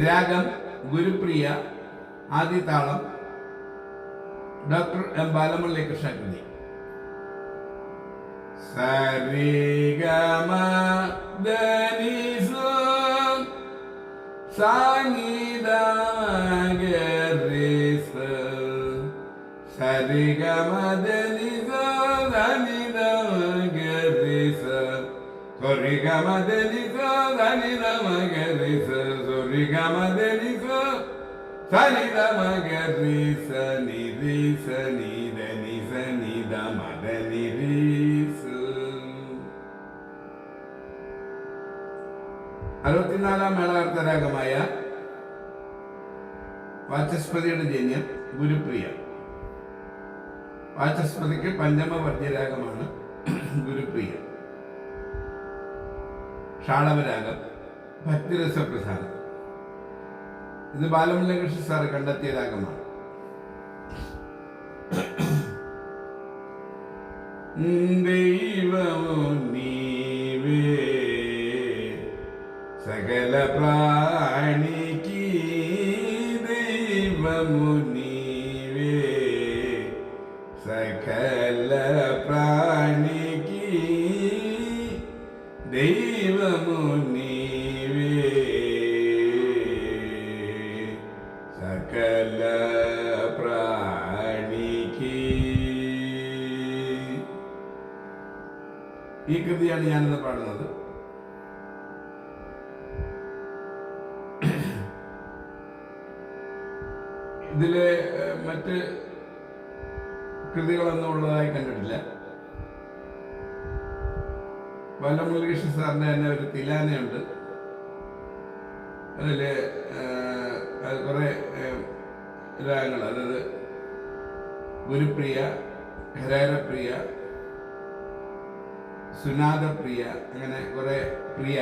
രാഗം ഗുരുപ്രിയ ആദിതാളം doctor M Balamurali കൃഷ്ണകൃതി സരിഗമ ധനിസു സംഗീതമഗരിസ സരിഗമ ധനിതമഗരിസ സരിഗമ ധനിസു സനിതമഗരിസ നിരിസ നിദ നിസ നിദ മദ നിരീസ അറുപത്തിനാലാം മേളകർത്ത രാഗമായ വാചസ്പതിയുടെ ജന്യം ഗുരുപ്രിയ. വാചസ്പതിക്ക് പഞ്ചമവർജ്യരാഗമാണ് ഗുരുപ്രിയ. ഷാളവരാഗം ഭക്തിരസപ്രധാനം ഇത് ബാലമുരളി കൃഷി സാർ കണ്ടെത്തിയ രാഗമാണ് സകല പ്രാണിക്ക് ദൈവമു സകല ഇതിൽ മറ്റ് കൃതികളൊന്നും ഉള്ളതായി കണ്ടിട്ടില്ല. ബാലമുരളീകൃഷ്ണ സാറിന്റെ തന്നെ ഒരു തിലാനയുണ്ട്. അതിൽ കുറെ രാഗങ്ങൾ അതായത് ഗുരുപ്രിയ ഹരാരപ്രിയ സുനാദപ്രിയ അങ്ങനെ കുറെ പ്രിയ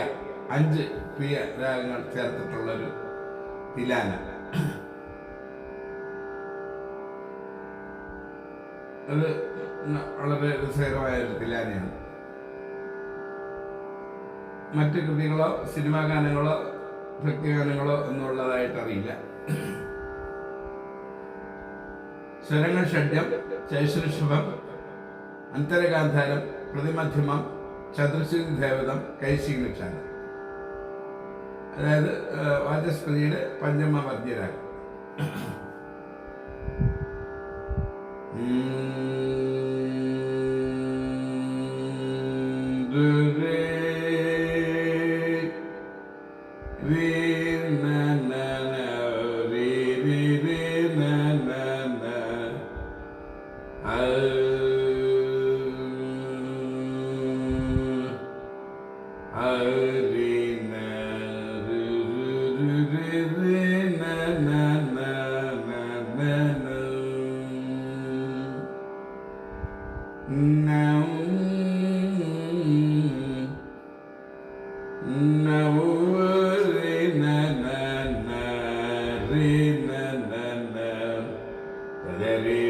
അഞ്ച് പ്രിയ രാഗങ്ങൾ ചേർത്തിട്ടുള്ളൊരു തിലാന. അത് വളരെ രസകരമായ ഒരു തില്ലാനയാണ് മറ്റ് കൃതികളോ സിനിമാ ഗാനങ്ങളോ ഭക്തിഗാനങ്ങളോ ഗാനങ്ങളോ ഉള്ളതായിട്ട് അറിയില്ല. സ്വരങ്ങൾ ഷഡ്യം ചൈശ്രഷഭം അന്തരഗാന്ധാരം പ്രതിമധ്യമം ചതുർശ്രീ ദേവതം കൈശീ നിക്ഷാനം അതായത് വാചസ്പതിയുടെ പഞ്ചമ വർജ്യരാഗം There is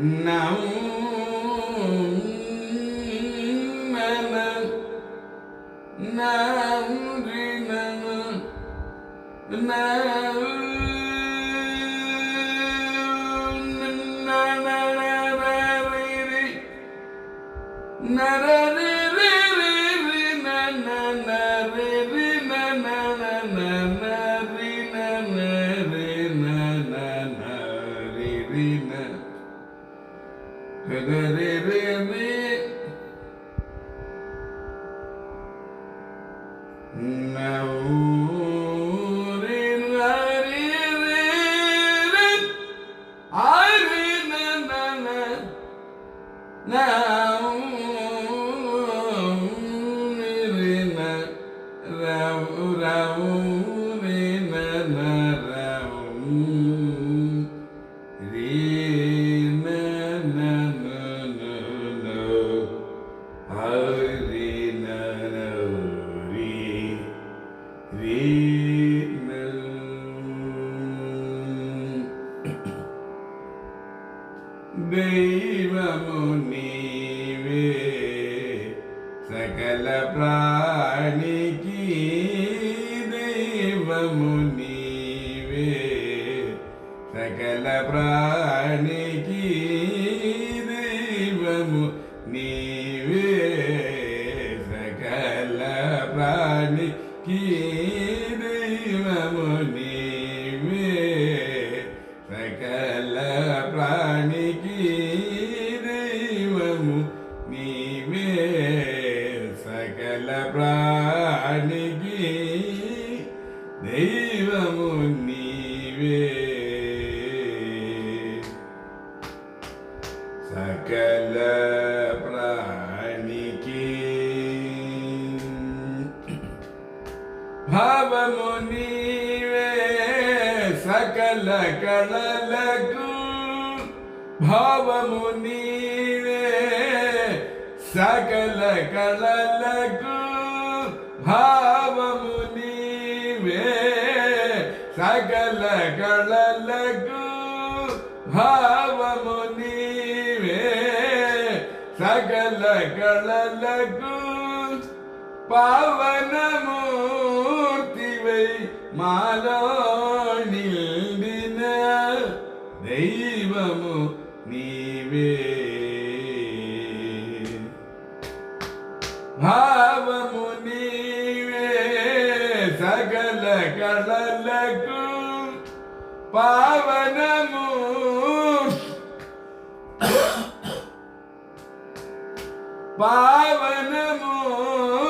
na na na Now. సకల ప్రాణికి దేవము నీవే సకల ప్రాణికి భావము నీవే సకల కళలకు. భావము నీవే సకల కళలకు. భావము నీవే సకల కళలకు. భావము నీవే సకల కళలకు. పావనము മാലോണിൽ ദൈവമു നീവേ. ഭാവമു നീവേ സകല കടലക്കും പാവനമൂ. പാവനമൂർത്തിവൈ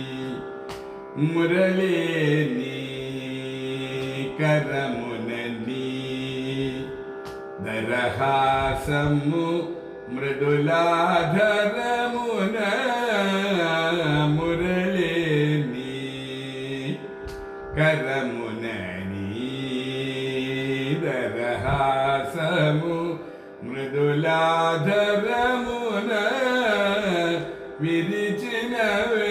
మురళేని కరమునని దరహాసము మృదులాధరమున మురళేని కరమునని దరహాసము మృదులాధరమున విరిచినవే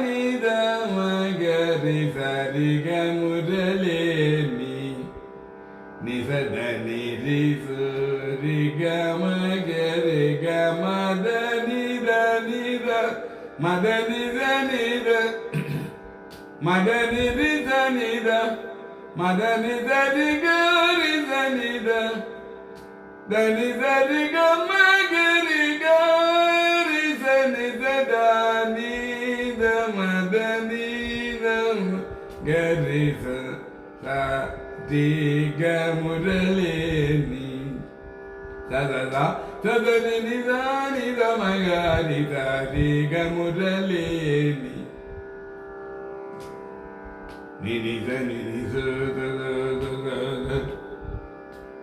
da magari sariga mudaleni nisadani risu riga magari ga madani dani da madani dani da madani dani da madani dani gari dani da dani dani ga magari ಗರಿಸ ದೀಗ Murali ನೀ ಸದದ ಸದನ ನಿಧಾನಿದ ಮಗಾರಿದ ದೀಗ ಮುರಳಿ ನೀ ನಿರಿದ ನಿರಿಸ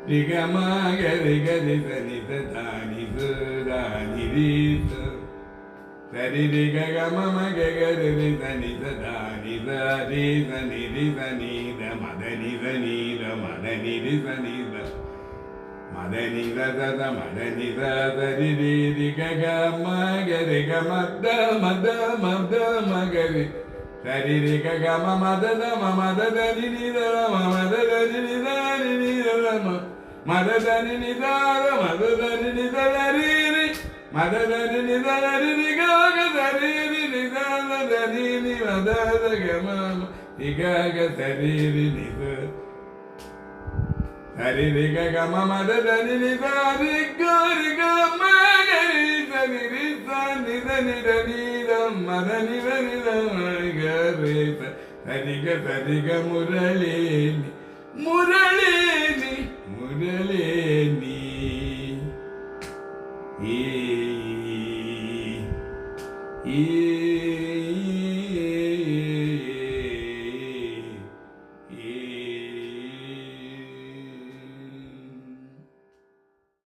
ದಿಗಮ ಗರಿ ಗರಿ ಸನಿತ ದಾನಿಸ ದಾನಿರೀಸ ಸರಿ ದಿಗ ಗಮ ಮಗ ಗರಿ ಸನಿತ ದಾನಿ re za ni re za ni da ma da ni za ni da ma da ni re za da ma da ni za za da ma da ni za za ri ri ri ga ga ma ga re ga ma da ma da ma da ma ga re da ri ri ga ga ma ma da da ma ma da da ri ri da da ma ma da da ri ri da ri ri da da ma ma da da ri ri da da ma da da ri ri da da ri மததரி நிதரி நிகாக தரீரி நிதான தரீரி மதத கமாம நிகாக தரீரி நித தரீரி கம மததரி நிதாரி கோரி கமகரி தனிரி தனித நித நீதம் மத நித நிதம் கரேத தரிக தரிக முரளேனி முரளேனி முரளேனி ஏ